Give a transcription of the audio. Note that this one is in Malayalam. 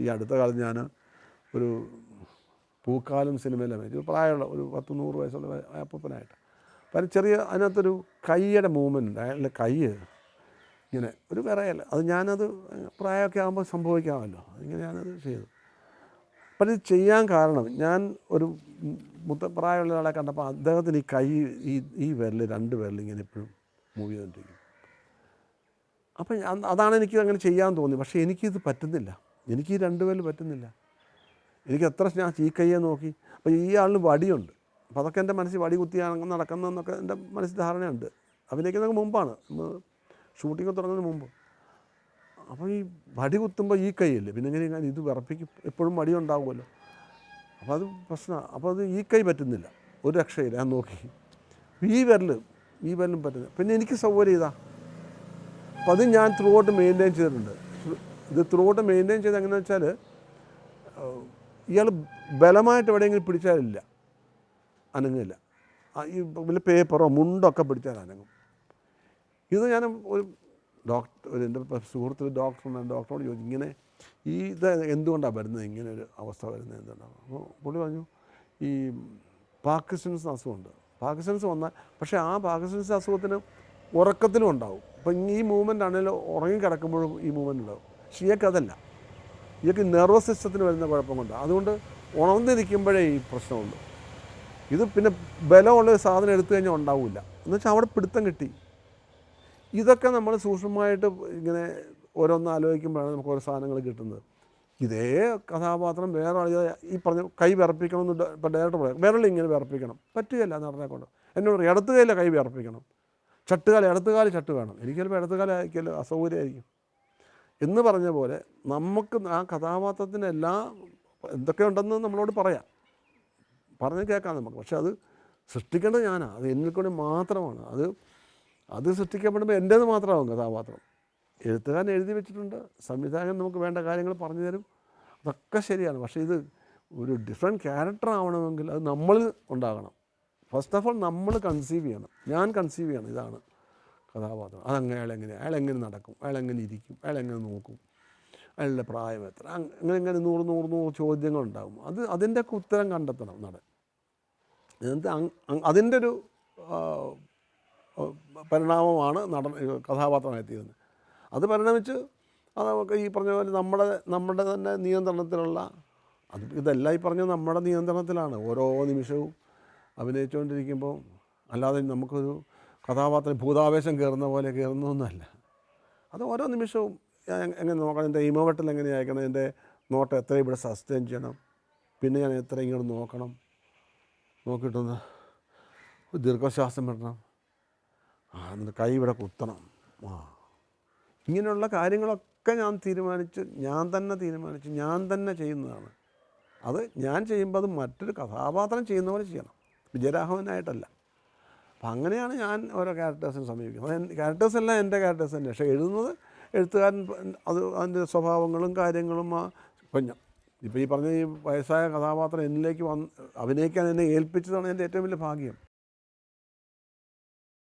ഈ അടുത്ത കാലത്ത് ഞാൻ ഒരു പൂക്കാലം സിനിമയിൽ അഭിനയിച്ചു. പ്രായമുള്ള ഒരു പത്ത് നൂറ് വയസ്സുള്ള അപ്പനായിട്ട് അപ്പം ചെറിയ അതിനകത്തൊരു കൈയുടെ മൂവ്മെന്റ് ഉണ്ട് അയാളുടെ കൈ ഇങ്ങനെ ഒരു വിറയല്ല. അത് ഞാനത് പ്രായമൊക്കെ ആകുമ്പോൾ സംഭവിക്കാമല്ലോ. ഇങ്ങനെ ഞാനത് ചെയ്തു. അപ്പം ഇത് ചെയ്യാൻ കാരണം ഞാൻ ഒരു മുത്ത പ്രായമുള്ള ഒരാളെ കണ്ടപ്പോൾ അദ്ദേഹത്തിന് ഈ കൈ ഈ ഈ വിരൽ രണ്ട് വിരൽ ഇങ്ങനെ എപ്പോഴും മൂവ് ചെയ്തുകൊണ്ടിരിക്കും അപ്പം അതാണ് എനിക്ക് അങ്ങനെ ചെയ്യാൻ തോന്നി പക്ഷേ എനിക്കിത് പറ്റുന്നില്ല. എനിക്ക് ഈ രണ്ട് പേരിൽ പറ്റുന്നില്ല. എനിക്ക് എത്ര ഞാൻ ഈ കയ്യെ നോക്കി. അപ്പോൾ ഈ ആളിന് വടിയുണ്ട്. അപ്പോൾ അതൊക്കെ എന്റെ മനസ്സിൽ വടി കുത്തിയാണ് നടക്കുന്നതെന്നൊക്കെ എന്റെ മനസ്സിൽ ധാരണയുണ്ട് അഭിനയിക്കുന്നതിന് മുമ്പാണ് ഷൂട്ടിംഗ് തുടങ്ങുന്നതിന് മുമ്പ്. അപ്പോൾ ഈ വടി കുത്തുമ്പോൾ ഈ കൈയല്ലേ? പിന്നെ എങ്ങനെ ഞാൻ ഇത് വിറപ്പിക്കും? എപ്പോഴും വടി ഉണ്ടാവുമല്ലോ. അപ്പോൾ അത് പ്രശ്നമാണ് അപ്പോൾ അത് ഈ കൈ പറ്റുന്നില്ല. ഒരു രക്ഷയില്ല. ഞാൻ നോക്കി. ഈ വിരൽ ഈ വിരലും പറ്റുന്നില്ല. പിന്നെ എനിക്ക് സൗകര്യം ഇതാ. അപ്പോൾ അത് ഞാൻ ത്രൂ ഔട്ട് മെയിന്റെയിൻ ചെയ്തിട്ടുണ്ട്. ഇത് ത്രൂ ഔട്ട് മെയിന്റെയിൻ ചെയ്ത് എങ്ങനെയാണെന്ന് വെച്ചാൽ ഇയാൾ ബലമായിട്ട് എവിടെയെങ്കിലും പിടിച്ചാലില്ല അനങ്ങില്ല ഈ വലിയ പേപ്പറോ മുണ്ടൊക്കെ പിടിച്ചാൽ അനങ്ങും. ഇത് ഞാൻ ഒരു ഡോക്ടർ എന്റെ സുഹൃത്ത് ഡോക്ടറുണ്ട് ഡോക്ടറോട് ചോദിച്ചു ഇങ്ങനെ ഈ ഇത് എന്തുകൊണ്ടാണ് വരുന്നത്? ഇങ്ങനെ ഒരു അവസ്ഥ വരുന്നത് എന്തുകൊണ്ടാണ് അപ്പോൾ പുള്ളി പറഞ്ഞു ഈ പാക്കിസ്റ്റൻസ് അസുഖമുണ്ട്. പാക്കിസ്റ്റൻസ് വന്നാൽ പക്ഷേ ആ പാക്കിസ്റ്റൻസ് അസുഖത്തിന് ഉറക്കത്തിലും ഉണ്ടാവും. അപ്പം ഈ മൂവ്മെന്റ് ആണെങ്കിലും ഉറങ്ങി കിടക്കുമ്പോഴും ഈ മൂവ്മെന്റ് ഉണ്ടാവും. പക്ഷേ ഇയാൾക്ക് അതല്ല. ഇയാൾക്ക് നെർവസ് സിസ്റ്റത്തിന് വരുന്ന കുഴപ്പം കൊണ്ടാണ് അതുകൊണ്ട് ഉണർന്നിരിക്കുമ്പോഴേ ഈ പ്രശ്നമുള്ളൂ. ഇത് പിന്നെ ബലമുള്ള ഒരു സാധനം എടുത്തു കഴിഞ്ഞാൽ ഉണ്ടാവില്ല. എന്ന് വെച്ചാൽ അവിടെ പിടുത്തം കിട്ടി. ഇതൊക്കെ നമ്മൾ സൂക്ഷ്മമായിട്ട് ഇങ്ങനെ ഓരോന്ന് ആലോചിക്കുമ്പോഴാണ് നമുക്ക് ഓരോ സാധനങ്ങൾ കിട്ടുന്നത്. ഇതേ കഥാപാത്രം വേറെ ആൾ ഈ പറഞ്ഞ കൈ വിറപ്പിക്കണം എന്ന് ഇപ്പം ഡയറക്ടർ പറയാം വിരൽ ഇങ്ങനെ വിറപ്പിക്കണം. പറ്റുകയില്ല നടനെ കൊണ്ട് എന്നോട് പറയും ഇടത്ത് കൈയിലെ കൈ വിറപ്പിക്കണം. ചട്ടുകാലം ഇടത്തുകാലം ചട്ട് വേണം. എനിക്ക് ചിലപ്പോൾ ഇടത്തുകാലം ആയിരിക്കുമല്ലോ അസൗകര്യമായിരിക്കും. എന്ന് പറഞ്ഞ പോലെ നമുക്ക് ആ കഥാപാത്രത്തിന് എല്ലാ എന്തൊക്കെ ഉണ്ടെന്ന് നമ്മളോട് പറയാം. പറഞ്ഞ് കേൾക്കാം നമുക്ക്. പക്ഷെ അത് സൃഷ്ടിക്കേണ്ടത് ഞാനാണ് അത് എന്നിൽ കൂടി മാത്രമാണ്. അത് അത് സൃഷ്ടിക്കപ്പെടുമ്പോൾ എന്റേത് മാത്രമാകും കഥാപാത്രം. എഴുത്തുകാരൻ എഴുതി വെച്ചിട്ടുണ്ട്. സംവിധായകൻ നമുക്ക് വേണ്ട കാര്യങ്ങൾ പറഞ്ഞു തരും. അതൊക്കെ ശരിയാണ്. പക്ഷേ ഇത് ഒരു ഡിഫറെന്റ് ക്യാരക്ടർ ആവണമെങ്കിൽ അത് നമ്മൾ ഉണ്ടാകണം. ഫസ്റ്റ് ഓഫ് ഓൾ നമ്മൾ കൺസീവ് ചെയ്യണം. ഞാൻ കൺസീവ് ചെയ്യണം. ഇതാണ്. കഥാപാത്രം. അതങ്ങനെ അയാൾ എങ്ങനെ അയാൾ എങ്ങനെ നടക്കും അയാൾ എങ്ങനെ ഇരിക്കും അയാൾ എങ്ങനെ നോക്കും അയാളുടെ പ്രായം എത്ര അങ് അങ്ങനെ ഇങ്ങനെ നൂറ് നൂറ് നൂറ് ചോദ്യങ്ങളുണ്ടാകും അത് അതിന്റെയൊക്കെ ഉത്തരം കണ്ടെത്തണം നടൻ. എന്നിട്ട് അതിന്റെ ഒരു പരിണാമമാണ് നടൻ കഥാപാത്രമായി തീരുന്നത്. അത് പരിണമിച്ച് അത് നമുക്ക് ഈ പറഞ്ഞ പോലെ നമ്മുടെ നമ്മുടെ തന്നെ നിയന്ത്രണത്തിലുള്ള അത് ഇതെല്ലാം ഈ പറഞ്ഞ നമ്മുടെ നിയന്ത്രണത്തിലാണ്. ഓരോ നിമിഷവും അഭിനയിച്ചുകൊണ്ടിരിക്കുമ്പോൾ അല്ലാതെ നമുക്കൊരു കഥാപാത്രം ഭൂതാവേശം കയറുന്ന പോലെ കയറുന്നൊന്നുമല്ല അത് ഓരോ നിമിഷവും ഞാൻ എങ്ങനെ നോക്കണം? എന്റെ ഇമോവട്ടിൽ എങ്ങനെ അയക്കണം എന്റെ നോട്ടം എത്ര ഇവിടെ സസ്റ്റെയിൻ ചെയ്യണം? പിന്നെ ഞാൻ എത്ര ഇങ്ങോട്ട് നോക്കണം? നോക്കിയിട്ടൊന്ന് ദീർഘശ്വാസം വിടണം. ആ എന്നിട്ട് കൈ ഇവിടെ കുത്തണം. ആ. ഇങ്ങനെയുള്ള കാര്യങ്ങളൊക്കെ ഞാൻ തീരുമാനിച്ച് ഞാൻ തന്നെ തീരുമാനിച്ച് ഞാൻ തന്നെ ചെയ്യുന്നതാണ്. അത് ഞാൻ ചെയ്യുമ്പോൾ അത് മറ്റൊരു കഥാപാത്രം ചെയ്യുന്ന പോലെ ചെയ്യണം. വിജയരാഘവനായിട്ടല്ല. അപ്പം അങ്ങനെയാണ് ഞാൻ ഓരോ ക്യാരക്ടേഴ്സിനെ സമീപിക്കുന്നത്. അത് ക്യാരക്ടേഴ്സ് എല്ലാം എന്റെ ക്യാരക്ടേഴ്സ് തന്നെ പക്ഷേ എഴുതുന്നത് എഴുത്തുകാരൻ അത് അതിന്റെ സ്വഭാവങ്ങളും കാര്യങ്ങളും ഇപ്പം ഞാൻ ഇപ്പോൾ ഈ പറഞ്ഞ ഈ വയസ്സായ കഥാപാത്രം എന്നിലേക്ക് വന്ന് അഭിനയിക്കാൻ എന്നെ ഏൽപ്പിച്ചതാണ് എന്റെ ഏറ്റവും വലിയ ഭാഗ്യം.